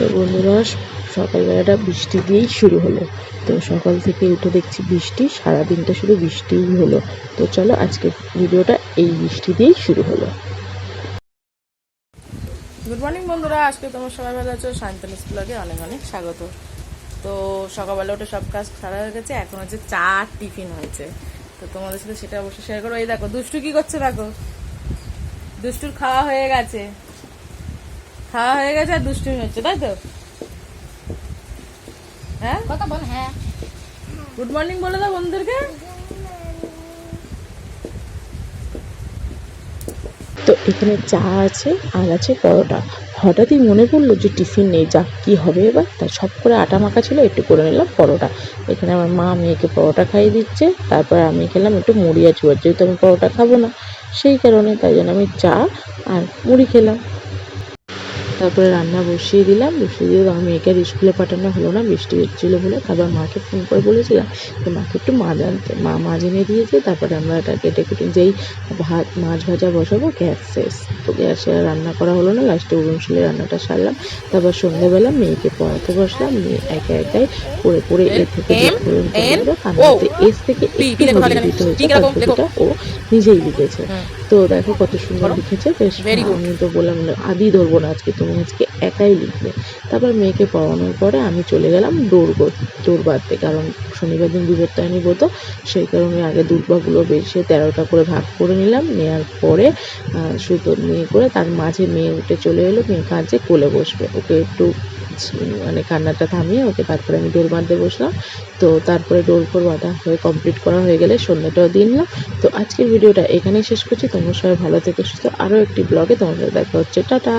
তো বন্ধুরা, সকালবেলাটা বৃষ্টি দিয়েই শুরু হলো। তো সকাল থেকে উঠে দেখছি বৃষ্টি সারাদিনটা শুধু বৃষ্টিই হলো। তো চলো আজকে ভিডিওটা এই বৃষ্টি দিয়েই শুরু হলো। গুড মর্নিং বন্ধুরা, আজকে তোমার সবাই ভালো আছো? সায়ন্তন স্কুলকে অনেক অনেক স্বাগত। তো সকালবেলা উঠে সব কাজ সারা হয়ে গেছে, এখন হচ্ছে চা টিফিন হয়েছে। তো তোমাদের সাথে সেটা অবশ্যই শেয়ার করো এই দেখো, দুষ্টু কি করছে দেখো? দুষ্টুর খাওয়া হয়ে গেছে। খাওয়া হয়ে গেছে আর দুষ্টুমি হচ্ছে তাই তো? হ্যাঁ? কথা বল হ্যাঁ। গুড মর্নিং বলে দাও বন্ধুদেরকে। তো এখানে চা আছে আর আছে পরোটা। হঠাৎই মনে পড়ল যে টিফিন নেই যা কি হবে এবার। তাই সব করে আটা মাখা ছিল একটু করে নিলাম পরোটা। এখানে আমার মা মেয়েকে পরোটা খাইয়ে দিচ্ছে তারপর আমি খেলাম একটু মুড়ি আর জোয়ার যেহেতু আমি পরোটা খাব না সেই কারণে তাই জন্য আমি চা আর মুড়ি খেলাম। তারপরে রান্না বসিয়ে দিলাম। বসিয়ে দিয়ে আমার মেয়েকে আর স্কুলে পাঠানো হলো না বৃষ্টি হচ্ছিল বলে। তারপর মাকে ফোন করে বলেছিলাম যে মাকে একটু মাছ আনতে মা মাছ এনে দিয়েছে। তারপরে আমরা এটা কেটে কুটে যেই ভাত মাছ ভাজা বসাবো গ্যাস শেষ তো গ্যাসে রান্না করা হলো না লাস্টে উড়নশিলে রান্নাটা সারলাম। তারপর সন্ধ্যেবেলা মেয়েকে পড়াতে বসলাম। মেয়ে একা একাই পড়ে পড়ে এ থেকে। কান্নাতে এস থেকে একটু নজর দিতে হয়েছে। ও নিজেই লিখেছে। তো দেখো কত সুন্দর। লিখেছে। বেশ আমি তো বললাম আদি ধরবো না আজকে তুমি আজকে একাই লিখবে। তারপর মেয়েকে পড়ানোর পরে আমি চলে গেলাম দৌড় দৌড় বাঁধতে কারণ শনিবার দিন বিবর্তায়নি ব্রত সেই কারণে আগে দুর্বাগুলো বেছে তেরোটা করে ভাগ করে নিলাম। নেওয়ার পরে সুতো নিয়ে করে তার মাঝে মেয়ে উঠে চলে এলো। মেয়ে কাজে কোলে বসবে। ওকে একটু মানে কান্নাটা থামিয়ে ওকে তারপরে আমি ডোর বাঁধতে বসলাম। তো তারপরে ডোর ফোর বাঁধা হয়ে কমপ্লিট করা হয়ে গেলে সন্ধ্যাটাও দিয়ে নিলাম। তো আজকের ভিডিওটা এখানেই শেষ করছি। তোমরা সবাই ভালো থেকে, সুস্থ আরও একটি ব্লগে তোমাদের দেখা হচ্ছে। টাটা!